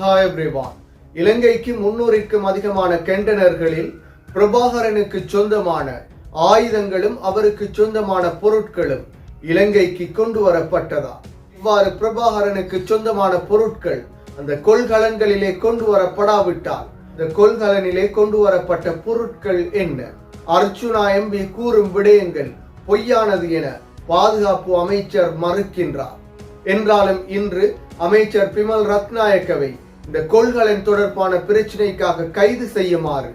Hi everyone இலங்கைக்கு முன்னூறிற்கும் அதிகமான கெண்டனர்களில் பிரபாகரனுக்கு சொந்தமான ஆயுதங்களும் அவருக்கு சொந்தமான பொருட்களும் இலங்கைக்கு கொண்டு வரப்பட்டதா? இவ்வாறு பிரபாகரனுக்கு சொந்தமான பொருட்கள் அந்த கொள்கலன்களிலே கொண்டு வரப்படாவிட்டால் இந்த கொள்கலனிலே கொண்டு வரப்பட்ட பொருட்கள் என்ன? அர்ச்சுனா எம்பி கூறும் விடயங்கள் பொய்யானது என பாதுகாப்பு அமைச்சர் மறுக்கின்றார். என்றாலும் இன்று அமைச்சர் பிமல் ரத்நாயக்கவை இந்த கொள்கலன் தொடர்பான பிரச்சினைக்காக கைது செய்யுமாறு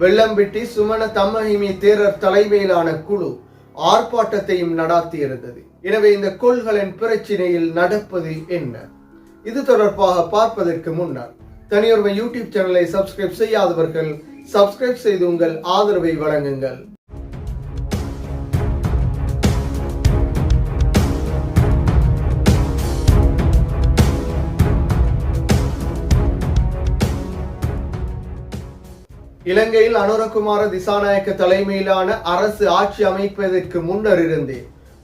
வெள்ளம்பிட்டி சுமண தம்மஹிமி தேரர் தலைமையிலான குழு ஆர்ப்பாட்டத்தையும் நடாத்தியிருந்தது. எனவே இந்த கொள்கலன் பிரச்சினையில் நடப்பது என்ன? இது தொடர்பாக பார்ப்பதற்கு முன்னர் தனியொருமை யூடியூப் சேனலை சப்ஸ்கிரைப் செய்யாதவர்கள் சப்ஸ்கிரைப் செய்து உங்கள் ஆதரவை வழங்குங்கள். இலங்கையில் அனுரகுமார திசாநாயக்க தலைமையிலான அரசு ஆட்சி அமைப்பதற்கு முன்னர் இருந்தே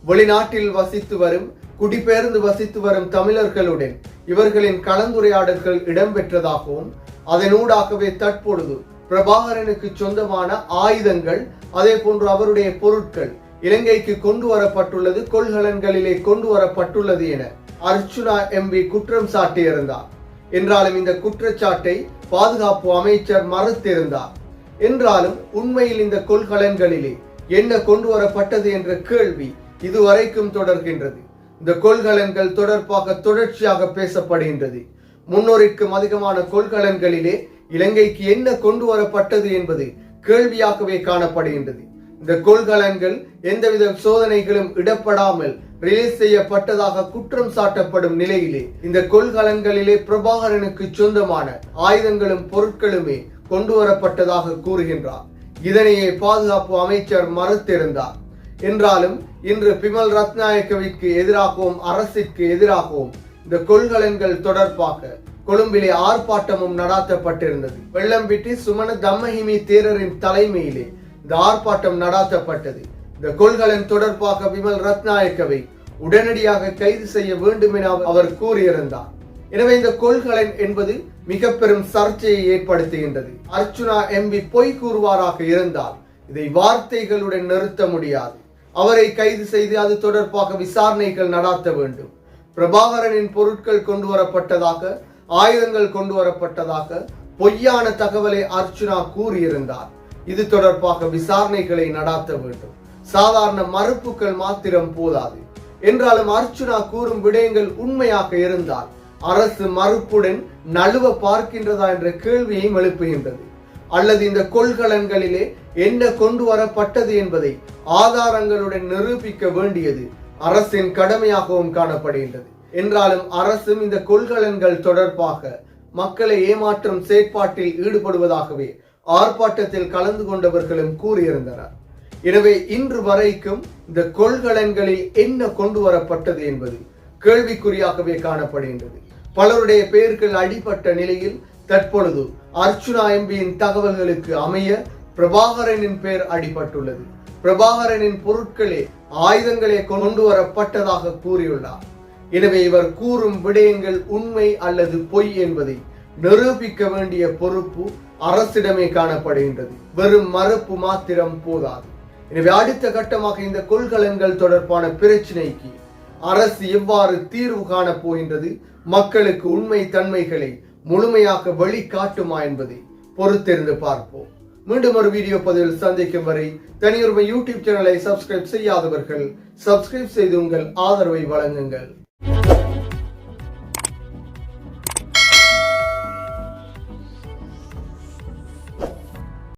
வெளிநாட்டில் வசித்து வரும் குடிபெயர்ந்து வசித்து வரும் தமிழர்களுடன் இவர்களின் கலந்துரையாடல்கள் இடம்பெற்றதாகவும் அதனூடாகவே தற்பொழுது பிரபாகரனுக்கு சொந்தமான ஆயுதங்கள் அதே போன்று அவருடைய பொருட்கள் இலங்கைக்கு கொண்டு வரப்பட்டுள்ளது கொள்கலன்களிலே கொண்டு வரப்பட்டுள்ளது என அர்ச்சுனா எம்பி குற்றம் சாட்டியிருந்தார். என்றாலும் இந்த குற்றச்சாட்டை பாதுகாப்பு அமைச்சர் மறுத்திருந்தார். என்றாலும் உண்மையில் இந்த கொள்கலன்களிலே என்ன கொண்டு வரப்பட்டது என்ற கேள்வி இதுவரைக்கும் தொடர்கின்றது. இந்த கொள்கலன்கள் தொடர்பாக தொடர்ச்சியாக பேசப்படுகின்றது. முன்னோரிற்கும் அதிகமான கொள்கலன்களிலே இலங்கைக்கு என்ன கொண்டு வரப்பட்டது என்பது கேள்வியாகவே காணப்படுகின்றது. இந்த கொள்கலன்கள் எந்தவித சோதனைகளும் இடப்படாமல் ரிலீஸ் செய்யப்பட்டதாக குற்றம் சாட்டப்படும் நிலையிலே இந்த கொள்கலன்களிலே பிரபாகரனுக்கு சொந்தமான ஆயுதங்களும் பொருட்களுமே கொண்டு வரப்பட்டதாக கூறுகின்றார். இதனையே பாதுகாப்பு அமைச்சர் மறுத்திருந்தார். என்றாலும் இன்று பிமல் ரத்நாயக்கவிற்கு எதிராகவும் அரசிற்கு எதிராகவும் இந்த கொள்கலன்கள் தொடர்பாக கொழும்பிலே ஆர்ப்பாட்டமும் நடாத்தப்பட்டிருந்தது. வெள்ளம்பிட்டி சுமண தம்மஹிமி தேரரின் தலைமையிலே இந்த ஆர்ப்பாட்டம் நடாத்தப்பட்டது. இந்த கொள்கலன் தொடர்பாக விமல் ரத்நாயக்கவை உடனடியாக கைது செய்ய வேண்டும் என அவர் கூறியிருந்தார். எனவே இந்த கொள்கலன் என்பது மிக பெரும் சர்ச்சையை ஏற்படுத்துகின்றது. அர்ச்சுனா எம்பி பொய் கூறுவாராக இருந்தால் இதை வார்த்தைகளுடன் நிறுத்த முடியாது. அவரை கைது செய்து அது தொடர்பாக விசாரணைகள் நடாத்த வேண்டும். பிரபாகரனின் பொருட்கள் கொண்டு வரப்பட்டதாக ஆயுதங்கள் கொண்டு வரப்பட்டதாக பொய்யான தகவலை அர்ச்சுனா கூறியிருந்தார். இது தொடர்பாக விசாரணைகளை நடாத்த வேண்டும். சாதாரண மறுப்புகள் மாத்திரம் போதாது. என்றாலும் அர்ச்சுனா கூறும் விடயங்கள் உண்மையாக இருந்தால் அரசு மறுப்புடன் நழுவ பார்க்கின்றதா என்ற கேள்வியையும் எழுப்புகின்றது. அல்லது இந்த கொள்கலன்களிலே என்ன கொண்டு வரப்பட்டது என்பதை ஆதாரங்களுடன் நிரூபிக்க வேண்டியது அரசின் கடமையாகவும் காணப்படுகின்றது. என்றாலும் அரசும் இந்த கொள்கலன்கள் தொடர்பாக மக்களை ஏமாற்றும் செயற்பாட்டில் ஈடுபடுவதாகவே ஆர்ப்பாட்டத்தில் கலந்து கொண்டவர்களும் கூறியிருந்தனர். எனவே இன்று வரைக்கும் இந்த கொள்கலன்களில் என்ன கொண்டு வரப்பட்டது என்பது கேள்விக்குறியாகவே காணப்படுகின்றது. பலருடைய பெயர்கள் அடிபட்ட நிலையில் தற்பொழுது அர்ச்சுனா எம்பியின் தகவல்களுக்கு அமைய பிரபாகரனின் பெயர் அடிபட்டுள்ளது. பிரபாகரனின் பொருட்களே ஆயுதங்களே கொண்டு வரப்பட்டதாக கூறியுள்ளார். எனவே இவர் கூறும் விடயங்கள் உண்மை அல்லது பொய் என்பதை நிரூபிக்க வேண்டிய பொறுப்பு அரசிடமே காணப்படுகின்றது. வெறும் மறுப்பு மாத்திரம் போதாது. எனவே அடுத்த கட்டமாக இந்த கொள்கலன்கள் தொடர்பான பிரச்சினைக்கு அரசு எவ்வாறு தீர்வு காணப் போகின்றது மக்களுக்கு உண்மை தன்மைகளை முழுமையாக வெளிக்காட்டுமா என்பதை பொறுத்திருந்து பார்ப்போம். மீண்டும் ஒரு வீடியோ பதிவில் சந்திக்கும் வரை தனியுரிமை யூடியூப் சேனலை சப்ஸ்கிரைப் செய்யாதவர்கள் சப்ஸ்கிரைப் செய்து உங்கள் ஆதரவை வழங்குங்கள்.